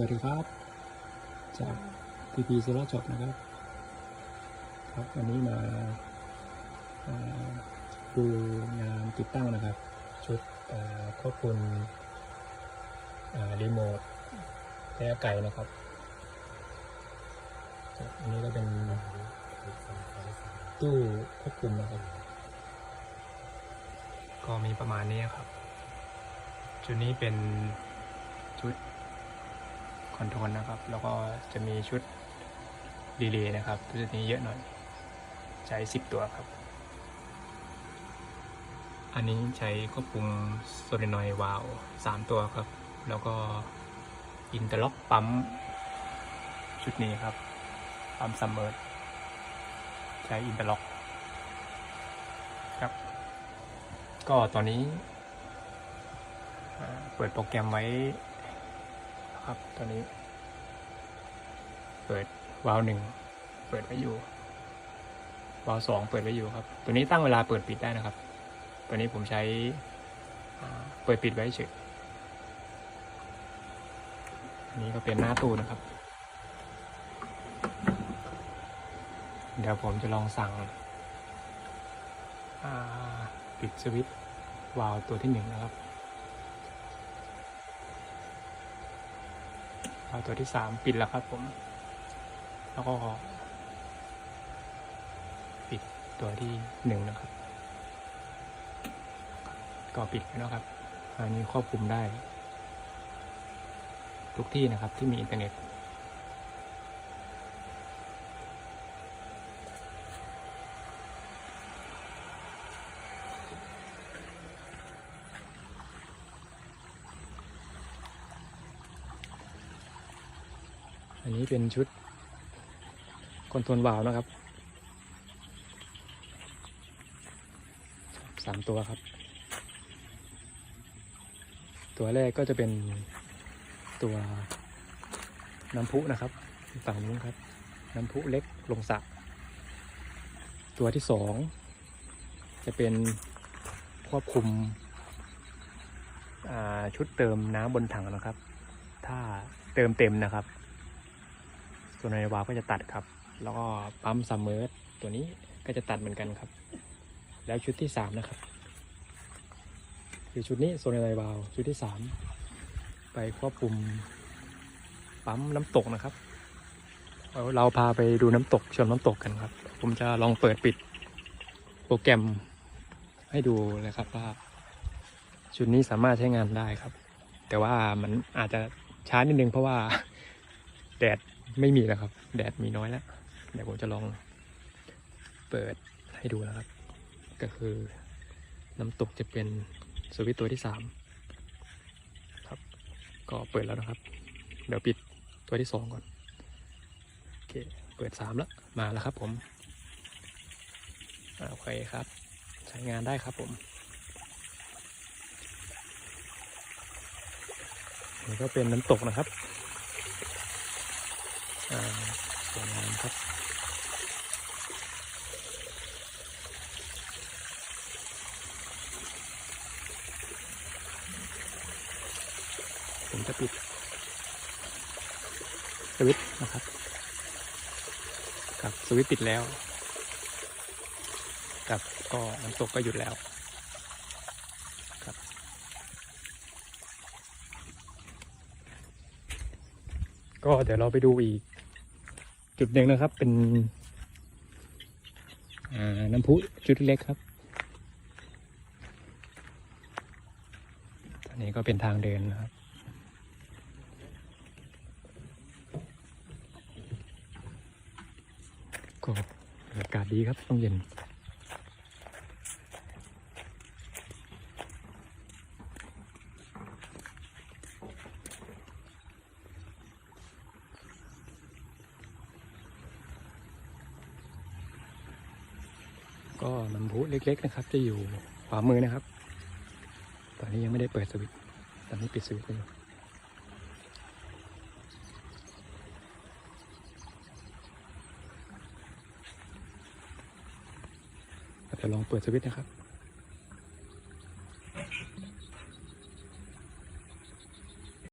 วัสดีครับ จากพีพีโซลาร์จบนะครับ ครับวันนี้มาดูงานติดตั้งนะครับ ชุดควบคุมรีโมทระยะไกลนะครับอันนี้ก็เป็นตู้ควบคุมนะครับ ก็มีประมาณนี้ครับ ชุดนี้เป็นชุด อนโทรนะครับ แล้วก็จะมีชุดดีเลย์นะครับชุดนี้เยอะหน่อย ใช้ 10 ตัวครับ อันนี้ใช้ควบคุมโซลินอยวาล3ตัวครับ แล้วก็อินเตอร์ล็อกปั๊มชุดนี้ครับปั๊มซัมเมอร์ใช้อินเตอร์ล็อกครับ ก็ตอนนี้เปิดโปรแกรมไว้ ครับ ตอนนี้ เปิดวาล์วหนึ่งเปิดไว้อยู่วาล์วสองเปิดไว้อยู่ครับ ตัวนี้ตั้งเวลาเปิดปิดได้นะครับ ตัวนี้ผมใช้เปิดปิดไว้เฉยอันนี้ก็เป็นหน้าตู้นะครับ เดี๋ยวผมจะลองสั่งปิดสวิตช์วาล์วตัวที่หนึ่งนะครับวาล์ว ตัวที่สามปิดแล้วครับผม แล้วก็ ปิดตัวที่หนึ่งนะครับ ก็ปิดแล้วครับอันนี้ควบคุมได้ ทุกที่นะครับที่มีอินเทอร์เน็ต อันนี้เป็นชุดคอนโทรลวาล์วนะครับสามตัวครับ ตัวแรกก็จะเป็นตัวน้ำพุนะครับฝั่งนู้นครับ น้ำพุเล็กลงสระตัวที่สองจะเป็นควบคุมชุดเติมน้ำบนถังนะครับ ถ้าเติมเต็มนะครับ ส่วนในวาล์วก็จะตัดครับ แล้วก็ปั๊มซัมเมอร์ตัวนี้ก็จะตัดเหมือนกันครับ แล้วชุดที่สามนะครับ คือชุดนี้โซนในวาล์วชุดที่สามไปควบคุมปั๊มน้ำตกนะครับเอาเราพาไปดูน้ำตกชมน้ำตกกันครับ ผมจะลองเปิดปิดโปรแกรมให้ดูนะครับว่าชุดนี้สามารถใช้งานได้ครับ แต่ว่ามันอาจจะช้านิดนึงเพราะว่าแดด ไม่มีแล้วครับ แดดมีน้อยแล้วเดี๋ยวผมจะลองเปิดให้ดูนะครับ ก็คือน้ำตกจะเป็นสวิตตัวที่สามครับ ก็เปิดแล้วนะครับ เดี๋ยวปิดตัวที่สองก่อนโอเคเปิดสามแล้วมาแล้วครับผมอ่าโอเคครับ ใช้งานได้ครับผมนี่ก็เป็นน้ำตกนะครับ อ่าสวยงามครับ ผมจะปิดสวิตช์นะครับครับสวิตช์ปิดแล้วครับก็น้ำตกก็หยุดแล้วครับก็เดี๋ยวเราไปดูอีก จุดหนึ่งนะครับ เป็นน้ำพุจุดเล็กครับตอนนี้ก็เป็นทางเดินนะครับ ก็บรรยากาศดีครับต้องเย็น ก็น้ำพุเล็ก ๆ นะครับ จะอยู่ขวามือนะครับ ตอนนี้ยังไม่ได้เปิดสวิตช์ตอนนี้ปิดสวิตช์ไปอยู่ ดี๋ยวลองเปิดสวิตช์นะครับ